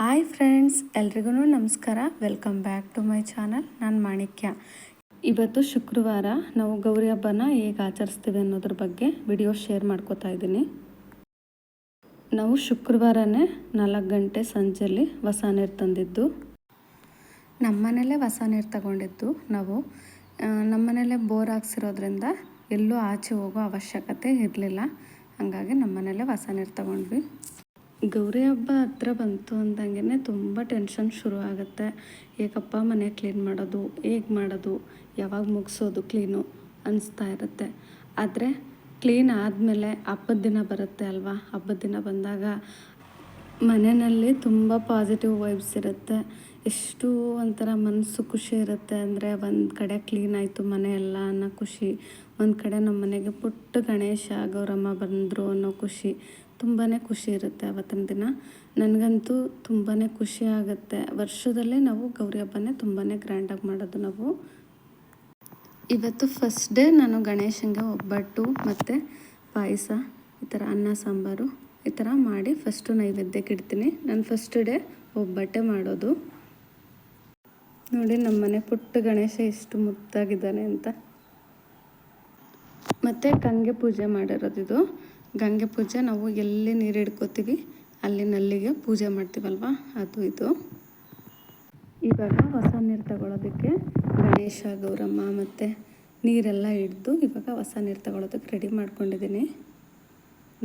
Hi friends ಎಲ್ರಿಗೂ ನಮಸ್ಕಾರ. Welcome back to my channel ನಾನು ಮಾಣಿಕ್ಯ. ಇವತ್ತು ಶುಕ್ರವಾರ ನಾವು ಗೌರಿ ಹಬ್ಬನ ಹೇಗೆ ಆಚರಿಸ್ತೀವಿ ಅನ್ನೋದ್ರ ಬಗ್ಗೆ ವಿಡಿಯೋ ಶೇರ್ ಮಾಡ್ಕೋತಾ ಇದ್ದೀನಿ. ನಾವು ಶುಕ್ರವಾರನೇ ನಾಲ್ಕು ಗಂಟೆ ಸಂಜೆಯಲ್ಲಿ ಹೊಸ ನೀರು ತಂದಿದ್ದು. ನಮ್ಮನೇಲೇ ಹೊಸ ನೀರು ತಗೊಂಡಿದ್ದು ನಾವು. ನಮ್ಮನೇಲೇ ಬೋರ್ ಹಾಕ್ಸಿರೋದ್ರಿಂದ ಎಲ್ಲೂ ಆಚೆ ಹೋಗೋ ಅವಶ್ಯಕತೆ ಇರಲಿಲ್ಲ. ಹಾಗಾಗಿ ನಮ್ಮನೇಲೇ ಹೊಸ ನೀರು ತಗೊಂಡ್ವಿ. ಗೌರಿ ಹಬ್ಬ ಹತ್ರ ಬಂತು ಅಂದಂಗೆ ತುಂಬ ಟೆನ್ಷನ್ ಶುರು ಆಗುತ್ತೆ ಹೇಗಪ್ಪ ಮನೆ ಕ್ಲೀನ್ ಮಾಡೋದು, ಹೇಗೆ ಮಾಡೋದು, ಯಾವಾಗ ಮುಗಿಸೋದು ಕ್ಲೀನು ಅನಿಸ್ತಾ ಇರುತ್ತೆ. ಆದರೆ ಕ್ಲೀನ್ ಆದಮೇಲೆ ಹಬ್ಬದ ದಿನ ಬರುತ್ತೆ ಅಲ್ವಾ? ಹಬ್ಬದ ದಿನ ಬಂದಾಗ ಮನೆಯಲ್ಲಿ ತುಂಬ ಪಾಸಿಟಿವ್ ವೈಬ್ಸ್ ಇರುತ್ತೆ. ಎಷ್ಟು ಒಂಥರ ಮನಸ್ಸು ಖುಷಿ ಇರುತ್ತೆ ಅಂದರೆ ಒಂದು ಕಡೆ ಕ್ಲೀನ್ ಆಯಿತು ಮನೆ ಎಲ್ಲ ಅನ್ನೋ ಖುಷಿ, ಒಂದು ಕಡೆ ನಮ್ಮ ಮನೆಗೆ ಪುಟ್ಟ ಗಣೇಶ, ಗೌರಮ್ಮ ಬಂದರು ಅನ್ನೋ ಖುಷಿ. ತುಂಬಾ ಖುಷಿ ಇರುತ್ತೆ ಅವತ್ತಿನ ದಿನ. ನನಗಂತೂ ತುಂಬಾ ಖುಷಿ ಆಗುತ್ತೆ. ವರ್ಷದಲ್ಲೇ ನಾವು ಗೌರಿ ಹಬ್ಬನೇ ತುಂಬಾ ಗ್ರ್ಯಾಂಡಾಗಿ ಮಾಡೋದು ನಾವು. ಇವತ್ತು ಫಸ್ಟ್ ಡೇ ನಾನು ಗಣೇಶನಿಗೆ ಒಬ್ಬಟ್ಟು ಮತ್ತು ಪಾಯಸ, ಈ ಥರ ಅನ್ನ, ಸಾಂಬಾರು ಈ ಥರ ಮಾಡಿ ಫಸ್ಟು ನೈವೇದ್ಯಕ್ಕೆ ಇಡ್ತೀನಿ. ನಾನು ಫಸ್ಟ್ ಡೇ ಒಬ್ಬಟ್ಟೆ ಮಾಡೋದು. ನೋಡಿ ನಮ್ಮ ಮನೆ ಪುಟ್ಟ ಗಣೇಶ ಎಷ್ಟು ಮುದ್ದಾಗಿದ್ದಾನೆ ಅಂತ. ಮತ್ತು ಕಂಗೆ ಪೂಜೆ ಮಾಡಿರೋದು ಇದು. ಗಂಗೆ ಪೂಜೆ, ನಾವು ಎಲ್ಲಿ ನೀರು ಹಿಡ್ಕೋತೀವಿ, ಅಲ್ಲಿ ನಲ್ಲಿಗೆ ಪೂಜೆ ಮಾಡ್ತೀವಲ್ವ? ಅದು ಇದು. ಇವಾಗ ಹೊಸ ನೀರು ತಗೊಳ್ಳೋದಕ್ಕೆ ಗಣೇಶ, ಗೌರಮ್ಮ ಮತ್ತು ನೀರೆಲ್ಲ ಹಿಡ್ದು ಇವಾಗ ಹೊಸ ನೀರು ತಗೊಳ್ಳೋದಕ್ಕೆ ರೆಡಿ ಮಾಡ್ಕೊಂಡಿದ್ದೀನಿ.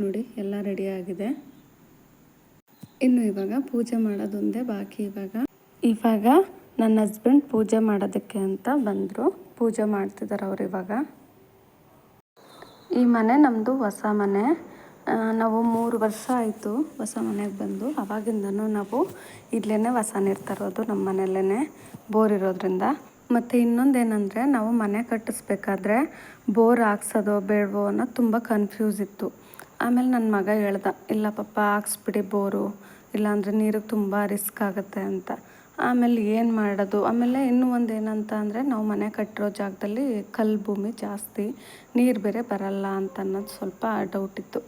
ನೋಡಿ, ಎಲ್ಲ ರೆಡಿ ಆಗಿದೆ. ಇನ್ನು ಇವಾಗ ಪೂಜೆ ಮಾಡೋದೊಂದೇ ಬಾಕಿ ಇವಾಗ. ಇವಾಗ ನನ್ನ ಹಸ್ಬೆಂಡ್ ಪೂಜೆ ಮಾಡೋದಕ್ಕೆ ಅಂತ ಬಂದರು. ಪೂಜೆ ಮಾಡ್ತಿದ್ದಾರೆ ಅವ್ರು ಇವಾಗ. ಈ ಮನೆ ನಮ್ಮದು ಹೊಸ ಮನೆ. ನಾವು ಮೂರು ವರ್ಷ ಆಯಿತು ಹೊಸ ಮನೆಗೆ ಬಂದು. ಅವಾಗಿಂದನೂ ನಾವು ಇಲ್ಲೇ ತರೋದು ನಮ್ಮ ಮನೆಯಲ್ಲೇ ಬೋರ್ ಇರೋದ್ರಿಂದ. ಮತ್ತು ಇನ್ನೊಂದೇನೆಂದರೆ ನಾವು ಮನೆ ಕಟ್ಟಿಸ್ಬೇಕಾದ್ರೆ ಬೋರ್ ಹಾಕ್ಸೋದೋ ಬೇಡವೋ ಅನ್ನೋದು ತುಂಬ ಕನ್ಫ್ಯೂಸ್ ಇತ್ತು. ಆಮೇಲೆ ನನ್ನ ಮಗ ಹೇಳ್ದ, ಇಲ್ಲ ಪಪ್ಪ ಹಾಕ್ಸ್ಬಿಡಿ ಬೋರು. ಇಲ್ಲಾಂದರೆ ನೀರಿಗೆ ತುಂಬ ರಿಸ್ಕ್ ಆಗುತ್ತೆ ಅಂತ. ಆಮೇಲೆ ಏನು ಮಾಡೋದು? ಆಮೇಲೆ ಇನ್ನೂ ಒಂದು ಏನಂತ ಅಂದರೆ ನಾವು ಮನೆ ಕಟ್ಟಿರೋ ಜಾಗದಲ್ಲಿ ಕಲ್ಲು ಭೂಮಿ ಜಾಸ್ತಿ, ನೀರು ಬೇರೆ ಬರಲ್ಲ ಅಂತ ಅನ್ನೋದು ಸ್ವಲ್ಪ ಡೌಟ್ ಇತ್ತು.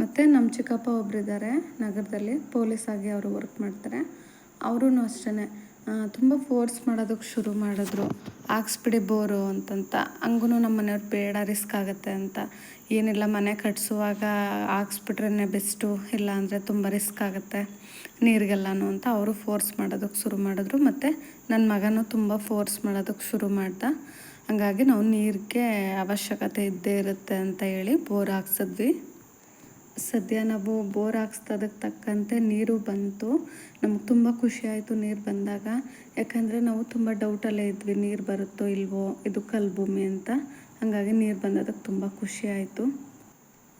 ಮತ್ತು ನಮ್ಮ ಚಿಕ್ಕಪ್ಪ ಒಬ್ಬರಿದ್ದಾರೆ ನಗರದಲ್ಲಿ, ಪೊಲೀಸ್ ಆಗಿ ಅವರು ವರ್ಕ್ ಮಾಡ್ತಾರೆ. ಅವರೂ ಅಷ್ಟೇ ತುಂಬ ಫೋರ್ಸ್ ಮಾಡೋದಕ್ಕೆ ಶುರು ಮಾಡಿದ್ರು. ಹಾಕ್ಸ್ಬಿಡಿ ಬೋರು ಅಂತಂತ. ಹಂಗೂ ನಮ್ಮ ಮನೆಯವ್ರು ಬೇಡ ರಿಸ್ಕ್ ಆಗುತ್ತೆ ಅಂತ. ಏನಿಲ್ಲ, ಮನೆ ಕಟ್ಸುವಾಗ ಹಾಕ್ಸ್ಬಿಟ್ರೇ ಬೆಸ್ಟು ಇಲ್ಲ ಅಂದರೆ ತುಂಬ ರಿಸ್ಕ್ ಆಗುತ್ತೆ ನೀರಿಗೆಲ್ಲನೂ ಅಂತ ಅವರು ಫೋರ್ಸ್ ಮಾಡೋದಕ್ಕೆ ಶುರು ಮಾಡಿದ್ರು. ಮತ್ತು ನನ್ನ ಮಗನೂ ತುಂಬ ಫೋರ್ಸ್ ಮಾಡೋದಕ್ಕೆ ಶುರು ಮಾಡ್ದ. ಹಾಗಾಗಿ ನಾವು ನೀರಿಗೆ ಅವಶ್ಯಕತೆ ಇದ್ದೇ ಇರುತ್ತೆ ಅಂತ ಹೇಳಿ ಬೋರ್ ಹಾಕ್ಸಿದ್ವಿ. ಸದ್ಯ ನಾವು ಬೋರ್ ಹಾಕ್ಸ್ತದಕ್ಕೆ ತಕ್ಕಂತೆ ನೀರು ಬಂತು. ನಮಗೆ ತುಂಬ ಖುಷಿ ಆಯಿತು ನೀರು ಬಂದಾಗ. ಯಾಕಂದರೆ ನಾವು ತುಂಬ ಡೌಟಲ್ಲೇ ಇದ್ವಿ, ನೀರು ಬರುತ್ತೋ ಇಲ್ವೋ, ಇದು ಕಲ್ಭೂಮಿ ಭೂಮಿ ಅಂತ. ಹಾಗಾಗಿ ನೀರು ಬಂದದಕ್ಕೆ ತುಂಬ ಖುಷಿ ಆಯಿತು.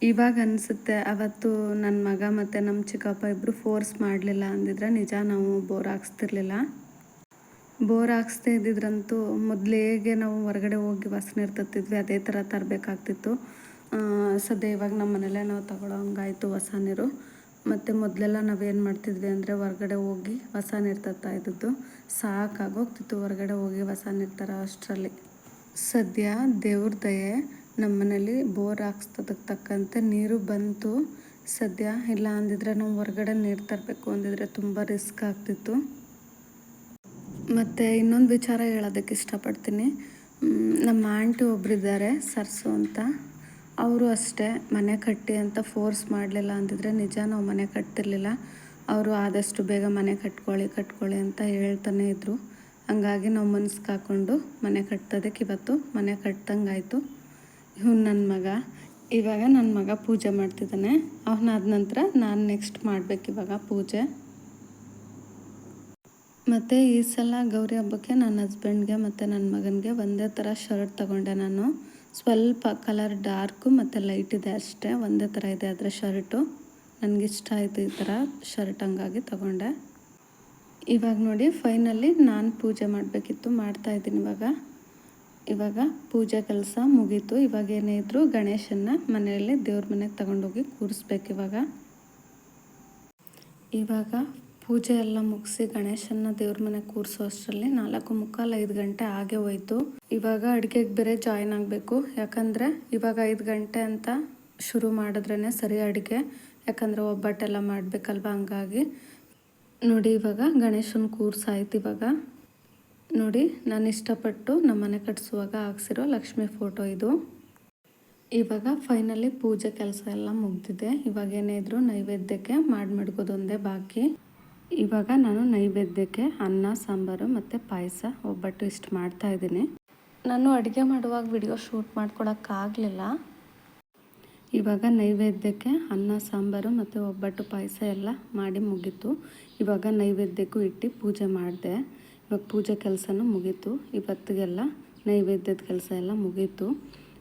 ಇವಾಗ ಅನಿಸುತ್ತೆ, ಅವತ್ತು ನನ್ನ ಮಗ ಮತ್ತು ನಮ್ಮ ಚಿಕ್ಕಪ್ಪ ಇಬ್ಬರು ಫೋರ್ಸ್ ಮಾಡಲಿಲ್ಲ ಅಂದಿದ್ರೆ ನಿಜ ನಾವು ಬೋರ್ ಹಾಕ್ಸ್ತಿರ್ಲಿಲ್ಲ. ಬೋರ್ ಹಾಕ್ಸ್ದೇ ಇದ್ದಿದ್ರಂತೂ ಮೊದಲು ನಾವು ಹೊರಗಡೆ ಹೋಗಿ ವಾಸನೆ ಇರ್ತತ್ತಿದ್ವಿ ಅದೇ ಥರ ತರಬೇಕಾಗ್ತಿತ್ತು. ಸದ್ಯ ಇವಾಗ ನಮ್ಮ ಮನೆಯಲ್ಲೇ ನಾವು ತಗೊಳ್ಳೋ ಹಂಗಾಯ್ತು ಹೊಸ ನೀರು. ಮತ್ತು ಮೊದಲೆಲ್ಲ ನಾವೇನು ಮಾಡ್ತಿದ್ವಿ ಅಂದರೆ ಹೊರಗಡೆ ಹೋಗಿ ಹೊಸ ನೀರು ತರ್ತಾ ಇದ್ದದ್ದು. ಸಾಕಾಗೋಗ್ತಿತ್ತು ಹೊರಗಡೆ ಹೋಗಿ ಹೊಸ ನೀರು ತರೋ ಅಷ್ಟರಲ್ಲಿ. ಸದ್ಯ ದೇವ್ರ ದಯೆ ನಮ್ಮ ಮನೇಲಿ ಬೋರ್ ಹಾಕ್ಸೋದಕ್ಕೆ ತಕ್ಕಂತೆ ನೀರು ಬಂತು. ಸದ್ಯ ಇಲ್ಲ ಅಂದಿದ್ರೆ ನಾವು ಹೊರಗಡೆ ನೀರು ತರಬೇಕು ಅಂದಿದ್ರೆ ತುಂಬ ರಿಸ್ಕ್ ಆಗ್ತಿತ್ತು. ಮತ್ತು ಇನ್ನೊಂದು ವಿಚಾರ ಹೇಳೋದಕ್ಕೆ ಇಷ್ಟಪಡ್ತೀನಿ. ನಮ್ಮ ಆಂಟಿ ಒಬ್ಬರಿದ್ದಾರೆ ಸರ್ಸು ಅಂತ. ಅವರು ಅಷ್ಟೇ, ಮನೆ ಕಟ್ಟಿ ಅಂತ ಫೋರ್ಸ್ ಮಾಡಲಿಲ್ಲ ಅಂತಿದ್ರೆ ನಿಜ ನಾವು ಮನೆ ಕಟ್ತಿರ್ಲಿಲ್ಲ. ಅವರು ಆದಷ್ಟು ಬೇಗ ಮನೆ ಕಟ್ಕೊಳ್ಳಿ ಕಟ್ಕೊಳ್ಳಿ ಅಂತ ಹೇಳ್ತಾನೆ ಇದ್ದರು ಹಂಗಾಗಿ ನಾವು ಮನ್ಸಿಗೆ ಹಾಕ್ಕೊಂಡು ಮನೆ ಕಟ್ಟೋದಕ್ಕೆ ಇವತ್ತು ಮನೆ ಕಟ್ತಂಗಾಯಿತು. ಇವನು ನನ್ನ ಮಗ. ಇವಾಗ ನನ್ನ ಮಗ ಪೂಜೆ ಮಾಡ್ತಿದ್ದಾನೆ. ಅವನಾದ ನಂತರ ನಾನು ನೆಕ್ಸ್ಟ್ ಮಾಡಬೇಕು ಇವಾಗ ಪೂಜೆ. ಮತ್ತು ಈ ಸಲ ಗೌರಿ ಹಬ್ಬಕ್ಕೆ ನನ್ನ ಹಸ್ಬೆಂಡ್ಗೆ ಮತ್ತು ನನ್ನ ಮಗನಿಗೆ ಒಂದೇ ಥರ ಶರ್ಟ್ ತಗೊಂಡೆ ನಾನು. ಸ್ವಲ್ಪ ಕಲರ್ ಡಾರ್ಕು ಮತ್ತು ಲೈಟ್ ಇದೆ ಅಷ್ಟೇ. ಒಂದೇ ಥರ ಇದೆ ಅದರ ಶರ್ಟು ನನಗಿಷ್ಟ ಆಯಿತು ಈ ಥರ ಶರ್ಟ್ ಹಂಗಾಗಿ ತಗೊಂಡೆ. ಇವಾಗ ನೋಡಿ ಫೈನಲಿ ನಾನು ಪೂಜೆ ಮಾಡಬೇಕಿತ್ತು ಮಾಡ್ತಾಯಿದ್ದೀನಿ ಇವಾಗ. ಇವಾಗ ಪೂಜೆ ಕೆಲಸ ಮುಗೀತು. ಇವಾಗ ಏನೇ ಇದ್ದರೂ ಗಣೇಶನ್ನ ಮನೆಯಲ್ಲಿ ದೇವ್ರ ಮನೆಗೆ ತಗೊಂಡೋಗಿ ಕೂರಿಸ್ಬೇಕು ಇವಾಗ. ಇವಾಗ ಪೂಜೆ ಎಲ್ಲ ಮುಗಿಸಿ ಗಣೇಶನ್ನ ದೇವ್ರ ಮನೆ ಕೂರಿಸೋ ಅಷ್ಟರಲ್ಲಿ ನಾಲ್ಕು ಮುಕ್ಕಾಲು ಐದು ಗಂಟೆ ಆಗೇ ಹೋಯ್ತು. ಇವಾಗ ಅಡುಗೆಗೆ ಬೇರೆ ಜಾಯ್ನ್ ಆಗಬೇಕು. ಯಾಕಂದರೆ ಇವಾಗ ಐದು ಗಂಟೆ ಅಂತ ಶುರು ಮಾಡಿದ್ರೇ ಸರಿ ಅಡುಗೆ. ಯಾಕಂದರೆ ಒಬ್ಬಟ್ಟೆಲ್ಲ ಮಾಡಬೇಕಲ್ವ ಹಂಗಾಗಿ. ನೋಡಿ ಇವಾಗ ಗಣೇಶನ ಕೂರ್ಸಾಯ್ತು ಇವಾಗ. ನೋಡಿ ನಾನು ಇಷ್ಟಪಟ್ಟು ನಮ್ಮ ಮನೆ ಕಟ್ಸುವಾಗ ಹಾಕ್ಸಿರೋ ಲಕ್ಷ್ಮಿ ಫೋಟೋ ಇದು. ಇವಾಗ ಫೈನಲಿ ಪೂಜೆ ಕೆಲಸ ಎಲ್ಲ ಮುಗ್ದಿದೆ. ಇವಾಗ ಏನೇ ಇದ್ರು ನೈವೇದ್ಯಕ್ಕೆ ಮಾಡಿ ಮಡ್ಗೋದೊಂದೇ ಬಾಕಿ. ಇವಾಗ ನಾನು ನೈವೇದ್ಯಕ್ಕೆ ಅನ್ನ, ಸಾಂಬಾರು ಮತ್ತು ಪಾಯಸ ಒಬ್ಬಟ್ಟು ಇಷ್ಟು ಮಾಡ್ತಾ ಇದ್ದೀನಿ. ನಾನು ಅಡುಗೆ ಮಾಡುವಾಗ ವಿಡಿಯೋ ಶೂಟ್ ಮಾಡ್ಕೊಳಕ್ಕಾಗಲಿಲ್ಲ ಇವಾಗ ನೈವೇದ್ಯಕ್ಕೆ ಅನ್ನ, ಸಾಂಬಾರು ಮತ್ತು ಒಬ್ಬಟ್ಟು ಪಾಯಸ ಎಲ್ಲ ಮಾಡಿ ಮುಗೀತು. ಇವಾಗ ನೈವೇದ್ಯಕ್ಕೂ ಇಟ್ಟು ಪೂಜೆ ಮಾಡಿದೆ. ಇವಾಗ ಪೂಜೆ ಕೆಲಸನೂ ಮುಗೀತು. ಇವತ್ತಿಗೆಲ್ಲ ನೈವೇದ್ಯದ ಕೆಲಸ ಎಲ್ಲ ಮುಗೀತು.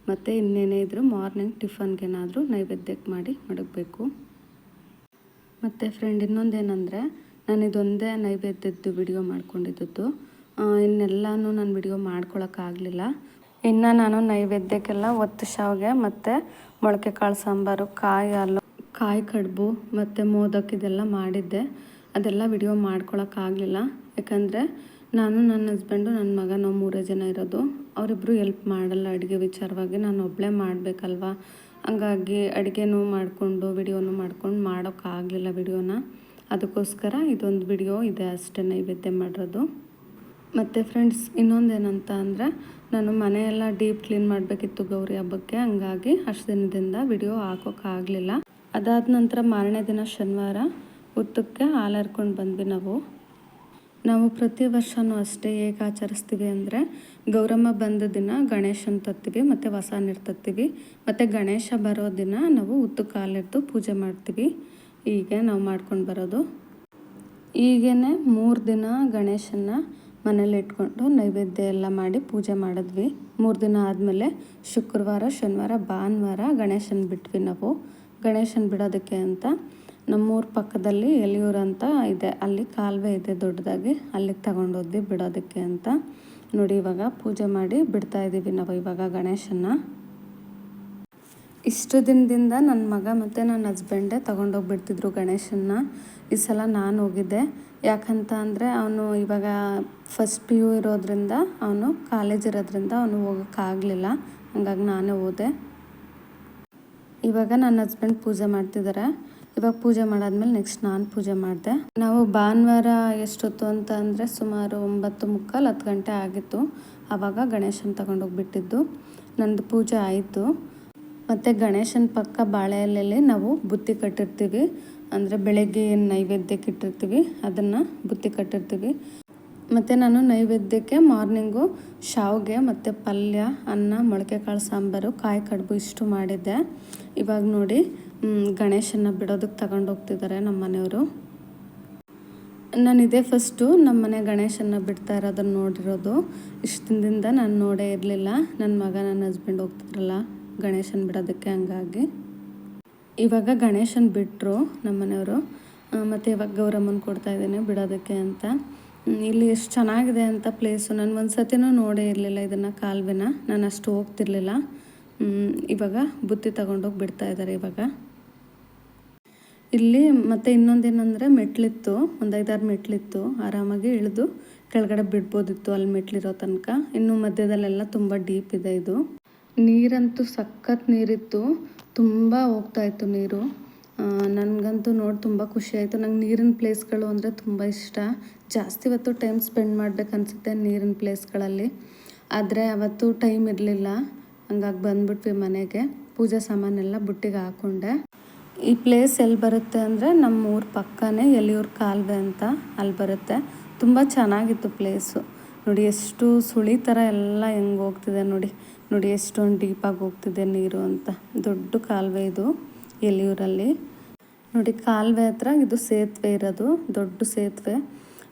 ಮತ್ತು ಇನ್ನೇನೇ ಇದ್ದರೂ ಮಾರ್ನಿಂಗ್ ಟಿಫನ್ಗೇನಾದರೂ ನೈವೇದ್ಯಕ್ಕೆ ಮಾಡಿ ಮಡಗಬೇಕು. ಮತ್ತು ಫ್ರೆಂಡ್ ಇನ್ನೊಂದೇನೆಂದರೆ ನಾನು ಇದೊಂದೇ ನೈವೇದ್ಯದ್ದು ವಿಡಿಯೋ ಮಾಡ್ಕೊಂಡಿದ್ದು ಇನ್ನೆಲ್ಲನೂ ನಾನು ವಿಡಿಯೋ ಮಾಡ್ಕೊಳಕ್ಕಾಗಲಿಲ್ಲ. ಇನ್ನು ನಾನು ನೈವೇದ್ಯಕ್ಕೆಲ್ಲ ಒತ್ತು ಶಾವಿಗೆ ಮತ್ತು ಮೊಳಕೆ ಕಾಳು ಸಾಂಬಾರು, ಕಾಯಿ ಹಾಲು, ಕಾಯಿ ಕಡುಬು ಮತ್ತು ಮೋದಕ್ ಇದೆಲ್ಲ ಮಾಡಿದ್ದೆ. ಅದೆಲ್ಲ ವಿಡಿಯೋ ಮಾಡ್ಕೊಳಕ್ಕಾಗಲಿಲ್ಲ. ಯಾಕಂದರೆ ನಾನು ನನ್ನ ಹಸ್ಬೆಂಡು ನನ್ನ ಮಗ ನಾವು ಮೂರೇ ಜನ ಇರೋದು. ಅವರಿಬ್ಬರು ಎಲ್ಪ್ ಮಾಡಲ್ಲ ಅಡುಗೆ ವಿಚಾರವಾಗಿ. ನಾನು ಒಬ್ಬಳೇ ಮಾಡಬೇಕಲ್ವಾ? ಹಂಗಾಗಿ ಅಡುಗೆನೂ ಮಾಡಿಕೊಂಡು, ವಿಡಿಯೋನು ಮಾಡ್ಕೊಂಡು ಮಾಡೋಕ್ಕಾಗಲಿಲ್ಲ ವಿಡಿಯೋನ. ಅದಕ್ಕೋಸ್ಕರ ಇದೊಂದು ವಿಡಿಯೋ ಇದೆ ಅಷ್ಟೇ ನೈವೇದ್ಯ ಮಾಡಿರೋದು. ಮತ್ತು ಫ್ರೆಂಡ್ಸ್ ಇನ್ನೊಂದೇನಂತ ಅಂದರೆ ನಾನು ಮನೆಯೆಲ್ಲ ಡೀಪ್ ಕ್ಲೀನ್ ಮಾಡಬೇಕಿತ್ತು ಗೌರಿ ಹಬ್ಬಕ್ಕೆ. ಹಂಗಾಗಿ ಅಷ್ಟು ದಿನದಿಂದ ವಿಡಿಯೋ ಹಾಕೋಕ್ಕಾಗಲಿಲ್ಲ ಅದಾದ ನಂತರ ಮಾರನೇ ದಿನ ಶನಿವಾರ ಉತ್ತಕ್ಕೆ ಹಾಲು ಹರ್ಕೊಂಡು ಬಂದ್ವಿ ನಾವು. ನಾವು ಪ್ರತಿ ವರ್ಷವೂ ಅಷ್ಟೇ ಹೇಗೆ ಆಚರಿಸ್ತೀವಿ ಅಂದರೆ ಗೌರಮ್ಮ ಬಂದ ದಿನ ಗಣೇಶನ ತತ್ತೀವಿ, ಮತ್ತು ಹೊಸ ನೀರು ತತ್ತೀವಿ, ಮತ್ತು ಗಣೇಶ ಬರೋ ದಿನ ನಾವು ಉತ್ತು ಕಾಲಿಟ್ಟು ಪೂಜೆ ಮಾಡ್ತೀವಿ. ಹೀಗೆ ನಾವು ಮಾಡ್ಕೊಂಡು ಬರೋದು. ಈಗೇ ಮೂರು ದಿನ ಗಣೇಶನ ಮನೇಲಿ ಇಟ್ಕೊಂಡು ನೈವೇದ್ಯ ಎಲ್ಲ ಮಾಡಿ ಪೂಜೆ ಮಾಡಿದ್ವಿ. ಮೂರು ದಿನ ಆದಮೇಲೆ ಶುಕ್ರವಾರ, ಶನಿವಾರ, ಭಾನುವಾರ ಗಣೇಶನ ಬಿಟ್ವಿ ನಾವು. ಗಣೇಶನ ಬಿಡೋದಕ್ಕೆ ಅಂತ ನಮ್ಮೂರ ಪಕ್ಕದಲ್ಲಿ ಎಲಿಯೂರು ಅಂತ ಇದೆ. ಅಲ್ಲಿ ಕಾಲುವೆ ಇದೆ ದೊಡ್ಡದಾಗಿ. ಅಲ್ಲಿಗೆ ತಗೊಂಡೋದ್ವಿ ಬಿಡೋದಕ್ಕೆ ಅಂತ. ನೋಡಿ ಇವಾಗ ಪೂಜೆ ಮಾಡಿ ಬಿಡ್ತಾ ಇದ್ದೀವಿ ನಾವು ಇವಾಗ ಗಣೇಶನ ಇಷ್ಟು ದಿನದಿಂದ ನನ್ನ ಮಗ ಮತ್ತು ನನ್ನ ಹಸ್ಬೆಂಡೇ ತೊಗೊಂಡೋಗ್ಬಿಡ್ತಿದ್ರು ಗಣೇಶನ್ನ. ಈ ಸಲ ನಾನು ಹೋಗಿದ್ದೆ. ಯಾಕಂತ ಅಂದರೆ ಅವನು ಇವಾಗ ಫಸ್ಟ್ ಪಿ ಯು ಇರೋದ್ರಿಂದ ಅವನು ಕಾಲೇಜ್ ಇರೋದ್ರಿಂದ ಅವನು ಹೋಗೋಕ್ಕಾಗಲಿಲ್ಲ ಹಂಗಾಗಿ ನಾನೇ ಹೋದೆ. ಇವಾಗ ನನ್ನ ಹಸ್ಬೆಂಡ್ ಪೂಜೆ ಮಾಡ್ತಿದ್ದಾರೆ ಇವಾಗ ಪೂಜೆ ಮಾಡಾದ್ಮೇಲೆ ನೆಕ್ಸ್ಟ್ ನಾನು ಪೂಜೆ ಮಾಡಿದೆ. ನಾವು ಭಾನುವಾರ ಎಷ್ಟೊತ್ತು ಅಂತ ಅಂದರೆ ಸುಮಾರು ಒಂಬತ್ತು ಮುಕ್ಕಾಲು ಹತ್ತು ಗಂಟೆ ಆಗಿತ್ತು. ಆವಾಗ ಗಣೇಶನ ತಗೊಂಡೋಗ್ಬಿಟ್ಟಿದ್ದು. ನಂದು ಪೂಜೆ ಆಯಿತು. ಮತ್ತು ಗಣೇಶನ ಪಕ್ಕ ಬಾಳೆ ನಾವು ಬುತ್ತಿ ಕಟ್ಟಿರ್ತೀವಿ. ಅಂದರೆ ಬೆಳಗ್ಗೆ ಏನು ನೈವೇದ್ಯಕ್ಕೆ ಇಟ್ಟಿರ್ತೀವಿ. ಅದನ್ನು ಬುತ್ತಿ ಕಟ್ಟಿರ್ತೀವಿ. ಮತ್ತು ನಾನು ನೈವೇದ್ಯಕ್ಕೆ ಮಾರ್ನಿಂಗು ಶಾವಿಗೆ ಮತ್ತು ಪಲ್ಯ, ಅನ್ನ ಮೊಳಕೆ ಕಾಳು ಸಾಂಬಾರು, ಕಾಯಿ ಕಡುಬು ಇಷ್ಟು ಮಾಡಿದ್ದೆ. ಇವಾಗ ನೋಡಿ ಗಣೇಶನ ಬಿಡೋದಕ್ಕೆ ತಗೊಂಡು ಹೋಗ್ತಿದ್ದಾರೆ ನಮ್ಮ ಮನೆಯವರು. ನಾನು ಇದೇ ಫಸ್ಟು ನಮ್ಮ ಮನೆ ಗಣೇಶನ ಬಿಡ್ತಾ ಇರೋದನ್ನು ನೋಡಿರೋದು. ಇಷ್ಟು ದಿನದಿಂದ ನಾನು ನೋಡೇ ಇರಲಿಲ್ಲ. ನನ್ನ ಮಗ ನನ್ನ ಹಸ್ಬೆಂಡ್ ಹೋಗ್ತಿದ್ರಲ್ಲ ಗಣೇಶನ ಬಿಡೋದಕ್ಕೆ ಹಂಗಾಗಿ. ಇವಾಗ ಗಣೇಶನ ಬಿಟ್ಟರು ನಮ್ಮ ಮನೆಯವರು ಮತ್ತು ಇವಾಗ ಗೌರಮ್ಮನ ಕೊಡ್ತಾ ಇದ್ದೀನಿ ಬಿಡೋದಕ್ಕೆ ಅಂತ. ಇಲ್ಲಿ ಎಷ್ಟು ಚೆನ್ನಾಗಿದೆ ಅಂತ ಪ್ಲೇಸು ನಾನು ಒಂದು ಸತಿನೂ ನೋಡೇ ಇರಲಿಲ್ಲ ಇದನ್ನು ಕಾಲುವೆನ. ನಾನು ಅಷ್ಟು ಹೋಗ್ತಿರ್ಲಿಲ್ಲ. ಇವಾಗ ಬುತ್ತಿ ತಗೊಂಡೋಗಿ ಬಿಡ್ತಾ ಇದ್ದಾರೆ ಇವಾಗ. ಇಲ್ಲಿ ಮತ್ತು ಇನ್ನೊಂದೇನಂದರೆ ಮೆಟ್ಲಿತ್ತು. ಒಂದು ಐದಾರು ಮೆಟ್ಲಿತ್ತು. ಆರಾಮಾಗಿ ಇಳಿದು ಕೆಳಗಡೆ ಬಿಡ್ಬೋದಿತ್ತು ಅಲ್ಲಿ ಮೆಟ್ಲಿರೋ ತನಕ. ಇನ್ನು ಮಧ್ಯದಲ್ಲೆಲ್ಲ ತುಂಬ ಡೀಪ್ ಇದೆ ಇದು. ನೀರಂತೂ ಸಖತ್ ನೀರಿತ್ತು. ತುಂಬ ಹೋಗ್ತಾ ಇತ್ತು ನೀರು. ನನಗಂತೂ ನೋಡಿ ತುಂಬ ಖುಷಿ ಆಯಿತು. ನಂಗೆ ನೀರಿನ ಪ್ಲೇಸ್ಗಳು ಅಂದರೆ ತುಂಬ ಇಷ್ಟ. ಜಾಸ್ತಿ ಇವತ್ತು ಟೈಮ್ ಸ್ಪೆಂಡ್ ಮಾಡ್ಬೇಕನ್ಸುತ್ತೆ ನೀರಿನ ಪ್ಲೇಸ್ಗಳಲ್ಲಿ. ಆದರೆ ಅವತ್ತು ಟೈಮ್ ಇರಲಿಲ್ಲ. ಹಂಗಾಗಿ ಬಂದ್ಬಿಟ್ವಿ ಮನೆಗೆ. ಪೂಜೆ ಸಾಮಾನೆಲ್ಲ ಬುಟ್ಟಿಗೆ ಹಾಕ್ಕೊಂಡೆ ಈ ಪ್ಲೇಸ್ ಎಲ್ಲಿ ಬರುತ್ತೆ ಅಂದರೆ ನಮ್ಮ ಊರ ಪಕ್ಕನೇ ಎಲಿಯೂರ್ ಕಾಲುವೆ ಅಂತ ಅಲ್ಲಿ ಬರುತ್ತೆ. ತುಂಬ ಚೆನ್ನಾಗಿತ್ತು ಪ್ಲೇಸು. ನೋಡಿ, ಎಷ್ಟು ಸುಳಿ ಥರ ಎಲ್ಲ ಹೆಂಗೆ ಹೋಗ್ತಿದೆ ನೋಡಿ. ನೋಡಿ ಎಷ್ಟೊಂದು ಡೀಪಾಗಿ ಹೋಗ್ತಿದೆ ನೀರು ಅಂತ. ದೊಡ್ಡ ಕಾಲುವೆ ಇದು ಎಲಿಯೂರಲ್ಲಿ ನೋಡಿ ಕಾಲುವೆ ಹತ್ರ ಇದು ಸೇತುವೆ ಇರೋದು, ದೊಡ್ಡ ಸೇತುವೆ.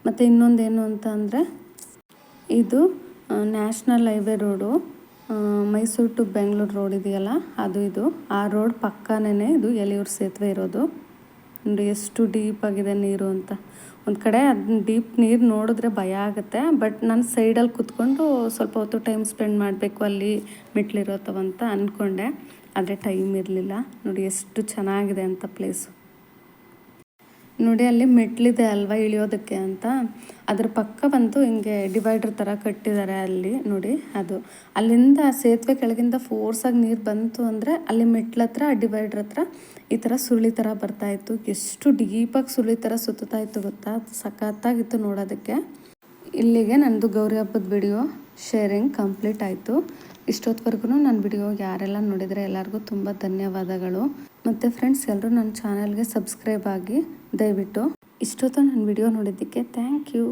ಮತ್ತು ಇನ್ನೊಂದೇನು ಅಂತ ಅಂದರೆ ಇದು national highway road Mysuru to Bengaluru road ಇದೆಯಲ್ಲ, ಅದು ಇದು. ಆ ರೋಡ್ ಪಕ್ಕನೇ ಇದು ಎಲಿಯೂರು ಸೇತುವೆ ಇರೋದು. ನೋಡಿ ಎಷ್ಟು ಡೀಪ್ ಆಗಿದೆ ನೀರು ಅಂತ. ಒಂದು ಕಡೆ ಅದನ್ನ ಡೀಪ್ ನೀರು ನೋಡಿದ್ರೆ ಭಯ ಆಗುತ್ತೆ ಬಟ್ ನಾನು ಸೈಡಲ್ಲಿ ಕುತ್ಕೊಂಡು ಸ್ವಲ್ಪ ಹೊತ್ತು ಟೈಮ್ ಸ್ಪೆಂಡ್ ಮಾಡಬೇಕು ಅಲ್ಲಿ ಮೆಟ್ಲಿರೋತವಂತ ಅಂದ್ಕೊಂಡೆ ಆದರೆ ಟೈಮ್ ಇರಲಿಲ್ಲ. ನೋಡಿ ಎಷ್ಟು ಚೆನ್ನಾಗಿದೆ ಅಂತ ಪ್ಲೇಸು ನೋಡಿ, ಅಲ್ಲಿ ಮೆಟ್ಲಿದೆ ಅಲ್ವಾ ಇಳಿಯೋದಕ್ಕೆ ಅಂತ. ಅದ್ರ ಪಕ್ಕ ಬಂತು ಹಿಂಗೆ ಡಿವೈಡರ್ ಥರ ಕಟ್ಟಿದ್ದಾರೆ ಅಲ್ಲಿ ನೋಡಿ ಅದು. ಅಲ್ಲಿಂದ ಸೇತುವೆ ಕೆಳಗಿಂದ ಫೋರ್ಸಾಗಿ ನೀರು ಬಂತು ಅಂದರೆ ಅಲ್ಲಿ ಮೆಟ್ಲ ಹತ್ರ ಡಿವೈಡ್ರ್ ಹತ್ರ ಈ ಥರ ಸುರುಳಿ ಥರ ಬರ್ತಾಯಿತ್ತು ಎಷ್ಟು ಡೀಪಾಗಿ ಸುರುಳಿ ಥರ ಸುತ್ತಾ ಇತ್ತು ಗೊತ್ತಾ? ಸಖತ್ತಾಗಿತ್ತು ನೋಡೋದಕ್ಕೆ. ಇಲ್ಲಿಗೆ ನನ್ನದು ಗೌರಿ ಹಬ್ಬದ ವಿಡಿಯೋ ಶೇರಿಂಗ್ ಕಂಪ್ಲೀಟ್ ಆಯಿತು. ಇಷ್ಟೊತ್ತವರೆಗೂ ನನ್ನ ವಿಡಿಯೋ ಯಾರೆಲ್ಲ ನೋಡಿದರೆ ಎಲ್ಲರಿಗೂ ತುಂಬ ಧನ್ಯವಾದಗಳು. ಮತ್ತು ಫ್ರೆಂಡ್ಸ್ ಎಲ್ಲರೂ ನನ್ನ ಚಾನಲ್ಗೆ ಸಬ್ಸ್ಕ್ರೈಬ್ ಆಗಿ ದಯವಿಟ್ಟು. ಇಷ್ಟೊತ್ತು ನನ್ನ ವಿಡಿಯೋ ನೋಡಿದ್ದಕ್ಕೆ ಥ್ಯಾಂಕ್ ಯು